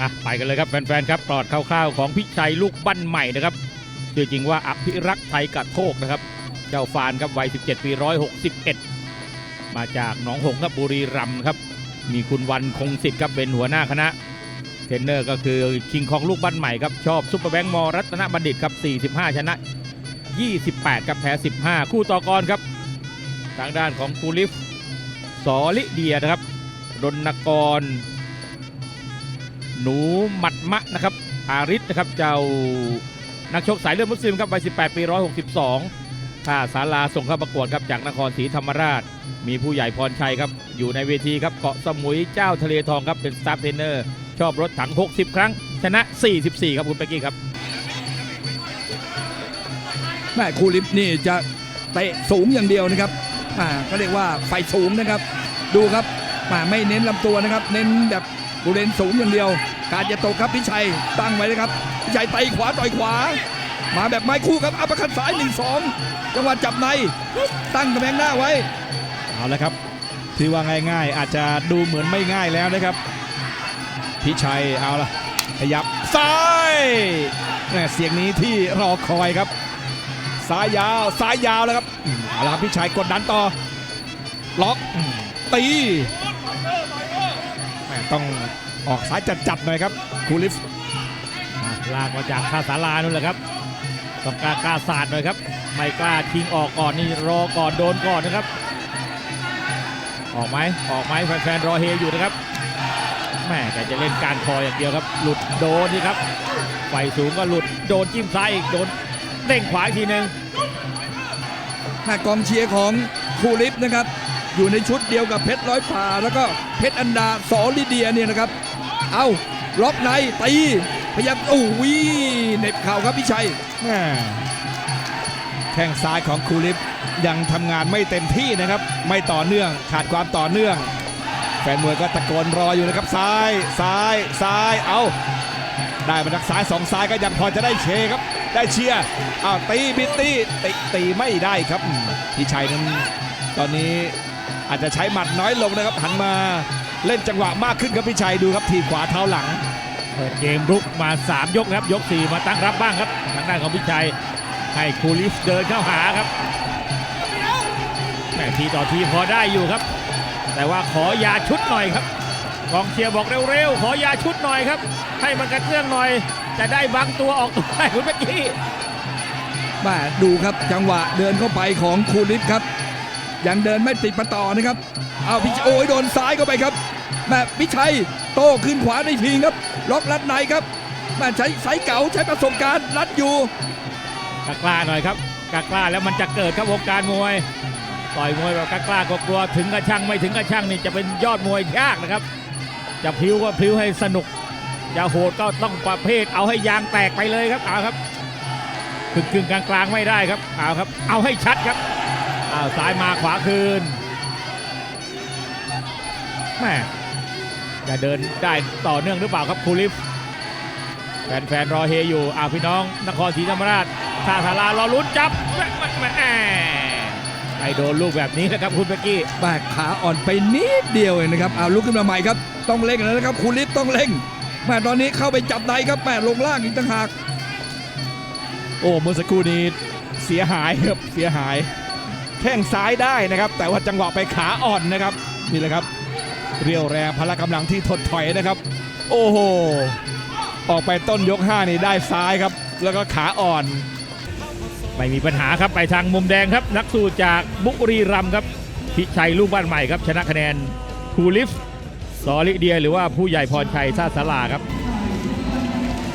อะไปกันเลยครับแฟนๆครับปลอดคร่าวๆของพิชัยลูกบ้านใหม่นะครับชื่อจริงว่าอภิรักษ์ไทยกระโทกนะครับ เจ้าฟานครับวัย 17 ปี 161 มาจากหนองหงส์ครับบุรีรัมย์ครับ มีคุณวันคงสิทธิ์ครับเป็นหัวหน้าคณะเทรนเนอร์ก็คือคิงคองลูกบ้านใหม่ครับ ชอบซุปเปอร์แบงค์มอรัตนบัณฑิตครับ 45 ชนะ 28 กับแพ้ 15 คู่ต่อกรครับ ทางด้านของคูลิฟสอลิเดียนะครับรณกร หนูหมัดมะนะครับอาริสนะครับเจ้านักชกสายเลือดมุสลิมครับวัย 18 ปี 162ท่าศาลาส่งเข้าประกวดครับจากนครศรีธรรมราช มีผู้ใหญ่พรชัยครับ อยู่ในเวทีครับเกาะสมุยเจ้าทะเลทองครับ เป็นสตาฟเทรนเนอร์ ชอบรถถัง 60 ครั้ง ชนะ 44 ครับคุณเป๊กกี้ครับ แม่ครูลิฟนี่จะเตะสูงอย่างเดียวนะครับอ่าก็เรียกว่าไฟสูงนะครับ ดูครับอ่าไม่เน้นลำตัวนะครับ เน้นแบบ บริเวณสูงอย่างเดียว การจะตกครับพิชัยตั้งไว้นะครับพิชัยไตขวาต่อยขวา มาแบบไม้คู่ครับอัปเปอร์คัดซ้าย1 2จังหวะจับในตั้งกำแพงหน้าไว้เอาละครับถือว่าง่ายๆ อาจจะดูเหมือนไม่ง่ายแล้วนะครับ พิชัยเอาละขยับซ้ายแม่เสียงนี้ที่รอคอยครับซ้ายยาวซ้ายยาวแล้วครับอืมเอาละครับพิชัยกดดันต่อล็อกตี ต้องออกซ้ายจัดๆหน่อยครับคูลิฟลากมาจากท่าศาลานู่นแหละครับต้องกล้ากล้าสาดหน่อยครับ ไม่กล้าทิ้งออกก่อนนี่รอก่อนโดนก่อนนะครับ ออกไหมออกไหมแฟนๆรอเฮอยู่นะครับแม่แกจะเล่นการคออย่างเดียวครับ หลุดโดนนี่ครับไฟสูงก็หลุดโดนจิ้มซ้ายอีกโดนเด้งขวาอีกทีหนึ่งแม่กองเชียร์ของครูลิฟนะครับ อยู่ในชุดเดียวกับเพชรร้อยป่าแล้วก็เพชรอันดาสอลิเดียเนี่ยนะครับ เอาล็อกในตีพยายามโอ้ยเน็บเข่าครับพี่ชัยแม่แข้งซ้ายของคูลิฟยังทำงานไม่เต็มที่นะครับ ไม่ต่อเนื่องขาดความต่อเนื่อง แฟนมวยก็ตะโกนรออยู่นะครับซ้ายซ้ายซ้ายเอาได้มาจากซ้ายสองซ้ายก็ยังพอจะได้เชครับ ได้เชียร์อ้าวตีบิดตีตีตีไม่ได้ครับพี่ชัยนั้นตอนนี้ อาจจะใช้หมัดน้อยลงนะครับหันมาเล่นจังหวะมากขึ้นครับพี่ชัยดูครับทีบขวาเท้าหลัง เปิดเกมรุกมา 3 ยกนะครับ ยก 4 มาตั้งรับบ้างครับ ทางด้านของพิชัย ให้คูลิฟเดินเข้าหาครับแม่ทีต่อทีพอได้อยู่ครับ แต่ว่าขอยาชุดหน่อยครับกองเชียร์บอกเร็วๆ ขอยาชุดหน่อยครับ ให้มันกระเตื้องหน่อย จะได้บางตัวออกตัวได้คุณเมื่อกี้แม่ดูครับจังหวะเดินเข้าไปของครูลิฟครับ ยังเดินไม่ติดประต่อนะครับเอาพี่ชัยโอ้ยโดนซ้ายเข้าไปครับแม่พิชัยโต้ขึ้นขวาได้ทีครับ ล็อกรัดในครับแม่ใช้ไซส์เก๋าใช้ประสบการณ์รัดอยู่กล้าๆหน่อยครับกล้าๆแล้วมันจะเกิดครับวงการมวยต่อยมวยแบบกล้าๆก็กลัวถึงกระช่างไม่ถึงกระช่างนี่จะเป็นยอดมวยยากนะครับ จะพลิ้วก็พลิ้วให้สนุกจะโหดก็ต้องประเภท เอาให้ยางแตกไปเลยครับเอาครับครึ่งครึ่งกลางๆไม่ได้ครับเอาครับ เอาให้ชัดครับ อาซ้ายมาขวาคืนแม่จะเดินได้ต่อเนื่องหรือเปล่าครับคูลิฟแฟนๆรอเฮอยู่อาพี่น้องนครศรีธรรมราชท่าสารารอลุ้นจับแม่แม่แม่แม่ไปโดนลูกแบบนี้นะครับคุณเบกกี้แบกขาอ่อนไปนิดเดียวเองนะครับเอาลุกขึ้นมาใหม่ครับ ต้องเร่งแล้วนะครับครูลิฟต้องเร่งแม่ตอนนี้เข้าไปจับในครับแม่ลงล่างอีกต่างหาก โอ้เมื่อสักครู่นี้เสียหายครับเสียหาย แข้งซ้ายได้นะครับ แต่ว่าจังหวะไปขาอ่อนนะครับนี่แหละครับ เรียวแรงพละกำลังที่ถดถอยนะครับ โอ้โหออกไปต้นยก5นี่ได้ซ้ายครับ แล้วก็ขาอ่อน ไม่มีปัญหาครับไปทางมุมแดงครับ นักสู้จากบุรีรัมครับพิชัยลูกบ้านใหม่ครับ ชนะคะแนนคูลิฟสอลิเดีย หรือว่าผู้ใหญ่พรชัยซาสลาครับ